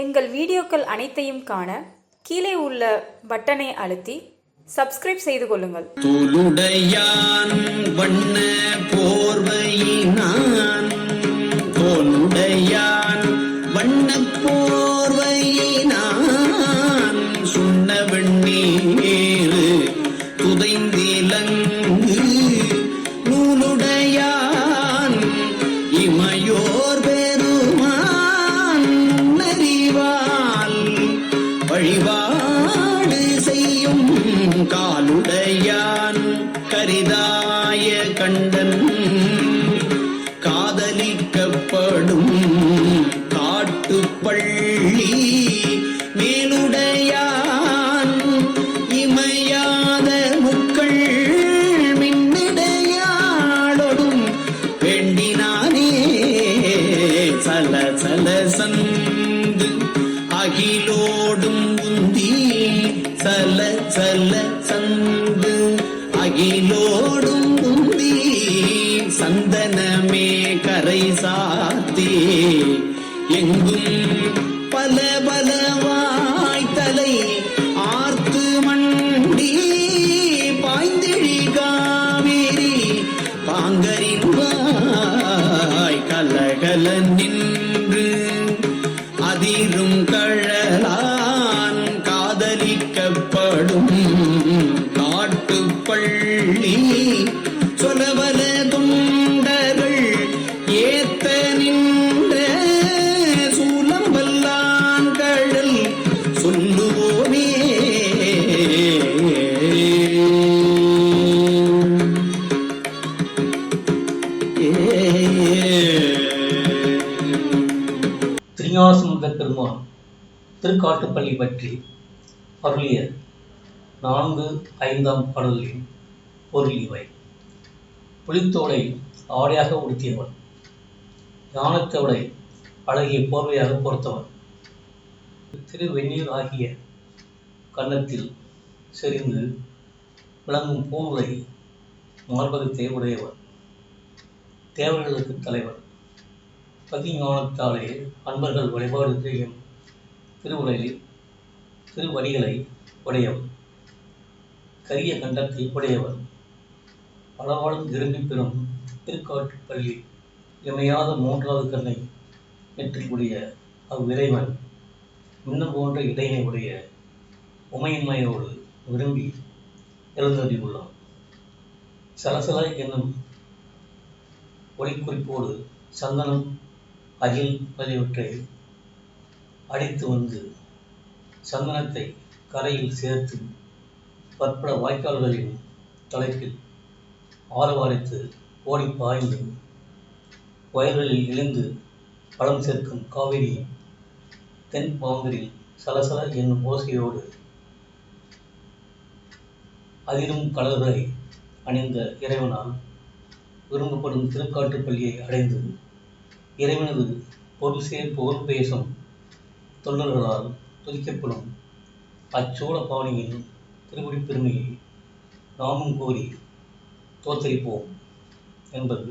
எங்கள் வீடியோக்கள் அனைத்தையும் காண கீழே உள்ள பட்டனை அழுத்தி சப்ஸ்கிரைப் செய்து கொள்ளுங்கள். தோலுடையான் வண்ண போர்வையினான். தோலுடையான் வண்ண போர்வையினான். சுண்ண வெண்ணீர் துதைந்திலங்கு கரிதாய கண்டன் காதலிக்கப்படும் காட்டு பள்ளி மேலுடையான் இமையாத முக்கள் மின்னிடையாளொடும் வேண்டினானே சல சல சந்து அகிலோ அகிலோடும் உந்தி சந்தனமே கரை சாத்தி. எங்கும் பல பலவாய் தலை ஆர்த்து மண்டி பாய்ந்திழி காவேரி. பாங்கரிவாய் கலகல நின்று அதிரும் கழலான் காதலிக்கப்படும். ஏத்த நின்ற சூலம்பல்லான் கழல் சொல்லுவோமே திருஞானசமுத பெருமான் திருக்காட்டுப்பள்ளி பற்றி அருளிய நான்கு ஐந்தாம் பாடலின் பொருள் இவை. புலித்தோலை ஆடையாக உடுத்தியவன் ஞானத்தோலை அழகிய போர்வையாக பொறுத்தவர் திரு வெந்நீர் ஆகிய கன்னத்தில் செறிந்து விளங்கும் பூநுலை மார்பகத்தை உடையவர் தேவர்களுக்கு தலைவர் பதிஞானத்தாலே அன்பர்கள் வழிபாடு செய்யும் திருவுலகில் திருவடிகளை உடையவர் கரிய கண்டத்தை உடையவர் பலவாழும் விரும்பி பெறும் திருக்காட்டுப்பள்ளி இமையாத மூன்றாவது கண்ணை பெற்றக்கூடிய அவ்விறைவன் இன்னும் போன்ற இடையினை உடைய உமையின்மையோடு விரும்பி எழுந்தறியுள்ளான் சலசல என்னும் ஒளிக்குறிப்போடு சந்தனம் அகில் ஆகியவற்றை அடித்து வந்து சந்தனத்தை கரையில் சேர்த்து பற்பல வாய்க்கால்களின் தலைப்பில் ஆரவாரித்து ஓடி பாய்ந்து வயல்களில் இழிந்து பழம் சேர்க்கும் காவிரி தென் பாங்கரில் சலசல என்னும் ஓசையோடு அதிரும் கலர்களை அணிந்த இறைவனால் விரும்பப்படும் திருக்காட்டுப்பள்ளியை அடைந்து இறைவனது பொருள் சேர் புகழ் பேசும் தொண்டர்களால் துதிக்கப்படும் அச்சோழ பாணியின் திருமுடி பெருமையை நாமும் கூறி தோத்தரிப்போம் என்பது